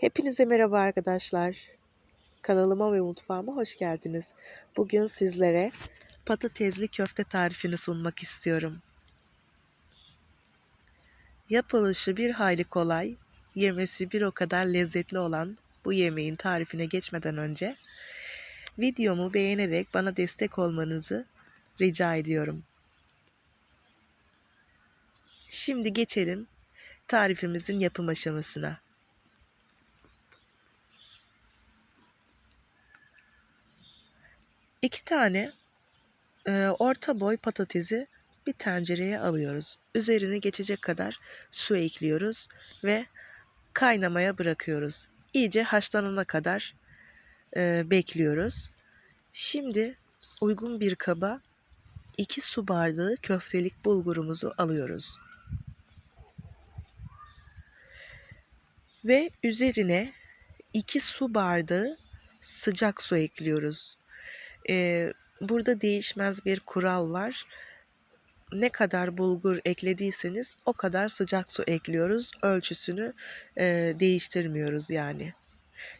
Hepinize merhaba arkadaşlar. Kanalıma ve mutfağıma hoş geldiniz. Bugün sizlere patatesli köfte tarifini sunmak istiyorum. Yapılışı bir hayli kolay, yemesi bir o kadar lezzetli olan bu yemeğin tarifine geçmeden önce videomu beğenerek bana destek olmanızı rica ediyorum. Şimdi geçelim tarifimizin yapım aşamasına. İki tane e, orta boy patatesi bir tencereye alıyoruz. Üzerine geçecek kadar su ekliyoruz ve kaynamaya bırakıyoruz. İyice haşlanana kadar e, bekliyoruz. Şimdi uygun bir kaba 2 su bardağı köftelik bulgurumuzu alıyoruz. Ve üzerine 2 su bardağı sıcak su ekliyoruz. Ee, burada değişmez bir kural var. Ne kadar bulgur eklediyseniz o kadar sıcak su ekliyoruz. Ölçüsünü e, değiştirmiyoruz yani.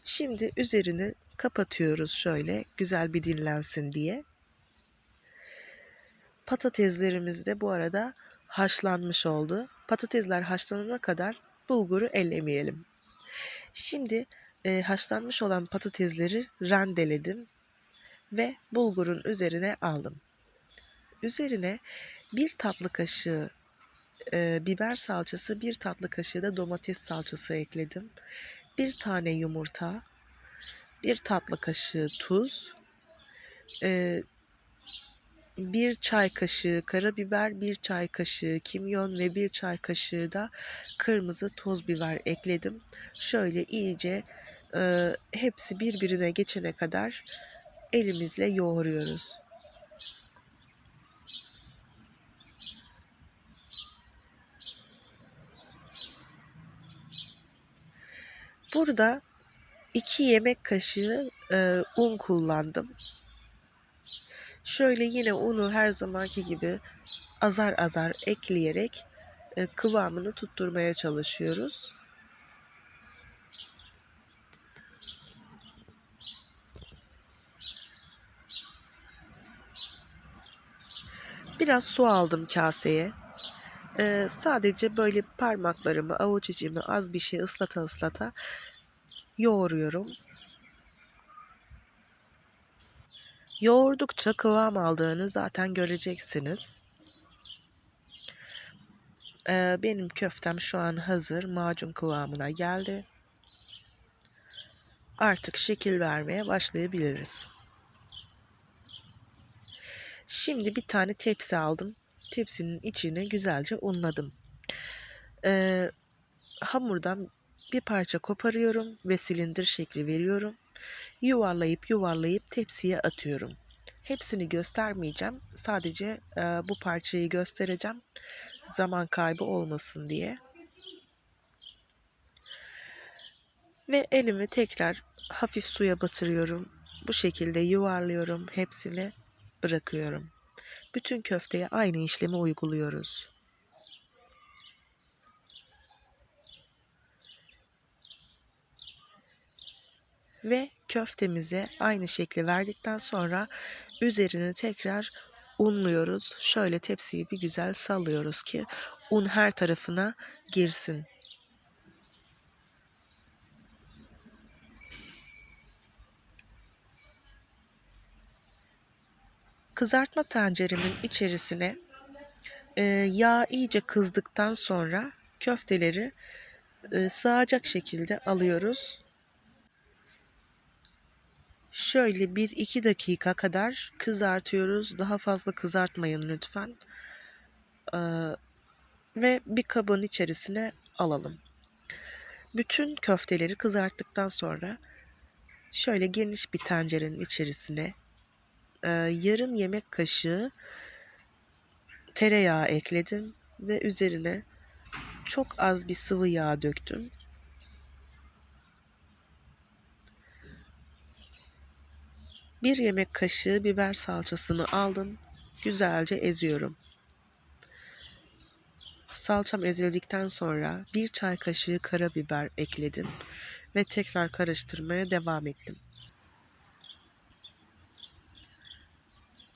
Şimdi üzerini kapatıyoruz şöyle güzel bir dinlensin diye. Patateslerimiz de bu arada haşlanmış oldu. Patatesler haşlanana kadar bulguru ellemeyelim. Şimdi e, haşlanmış olan patatesleri rendeledim ve bulgurun üzerine aldım. Üzerine bir tatlı kaşığı e, biber salçası, bir tatlı kaşığı da domates salçası ekledim. Bir tane yumurta, bir tatlı kaşığı tuz, e, bir çay kaşığı karabiber, bir çay kaşığı kimyon ve bir çay kaşığı da kırmızı toz biber ekledim. Şöyle iyice e, hepsi birbirine geçene kadar elimizle yoğuruyoruz. Burada 2 yemek kaşığı e, un kullandım. Şöyle yine unu her zamanki gibi azar azar ekleyerek e, kıvamını tutturmaya çalışıyoruz. Biraz su aldım kaseye. Ee, sadece böyle parmaklarımı, avuç içimi az bir şey ıslata ıslata yoğuruyorum. Yoğurdukça kıvam aldığını zaten göreceksiniz. Ee, benim köftem şu an hazır. Macun kıvamına geldi. Artık şekil vermeye başlayabiliriz. Şimdi bir tane tepsi aldım. Tepsinin içine güzelce unladım. Ee, hamurdan bir parça koparıyorum ve silindir şekli veriyorum. Yuvarlayıp yuvarlayıp tepsiye atıyorum. Hepsini göstermeyeceğim. Sadece e, bu parçayı göstereceğim. Zaman kaybı olmasın diye. Ve elimi tekrar hafif suya batırıyorum. Bu şekilde yuvarlıyorum hepsini bırakıyorum. Bütün köfteye aynı işlemi uyguluyoruz. Ve köftemize aynı şekli verdikten sonra üzerini tekrar unluyoruz. Şöyle tepsiyi bir güzel sallıyoruz ki un her tarafına girsin. Kızartma tenceremin içerisine e, yağ iyice kızdıktan sonra köfteleri e, sığacak şekilde alıyoruz. Şöyle 1-2 dakika kadar kızartıyoruz. Daha fazla kızartmayın lütfen. Ee, ve bir kabın içerisine alalım. Bütün köfteleri kızarttıktan sonra şöyle geniş bir tencerenin içerisine e, yarım yemek kaşığı tereyağı ekledim ve üzerine çok az bir sıvı yağ döktüm. Bir yemek kaşığı biber salçasını aldım. Güzelce eziyorum. Salçam ezildikten sonra bir çay kaşığı karabiber ekledim ve tekrar karıştırmaya devam ettim.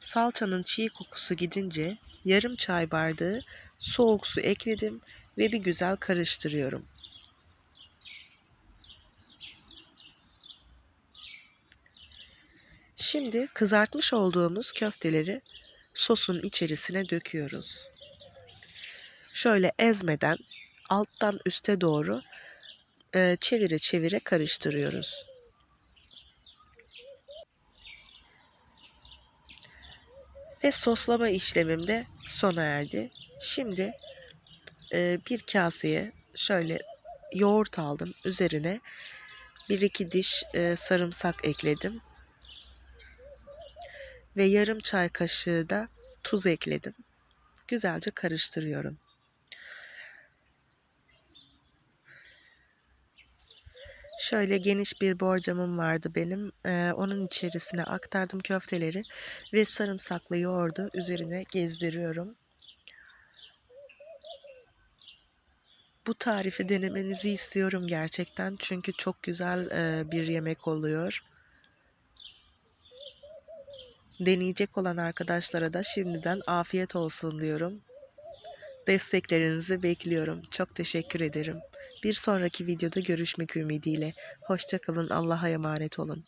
Salçanın çiğ kokusu gidince yarım çay bardağı soğuk su ekledim ve bir güzel karıştırıyorum. Şimdi kızartmış olduğumuz köfteleri sosun içerisine döküyoruz. Şöyle ezmeden alttan üste doğru e, çevire çevire karıştırıyoruz. Ve soslama işlemim de sona erdi. Şimdi e, bir kaseye şöyle yoğurt aldım. Üzerine bir iki diş e, sarımsak ekledim. Ve yarım çay kaşığı da tuz ekledim. Güzelce karıştırıyorum. Şöyle geniş bir borcamım vardı benim. Ee, onun içerisine aktardım köfteleri ve sarımsaklı yoğurdu üzerine gezdiriyorum. Bu tarifi denemenizi istiyorum gerçekten çünkü çok güzel e, bir yemek oluyor. Deneyecek olan arkadaşlara da şimdiden afiyet olsun diyorum. Desteklerinizi bekliyorum. Çok teşekkür ederim. Bir sonraki videoda görüşmek ümidiyle. Hoşçakalın. Allah'a emanet olun.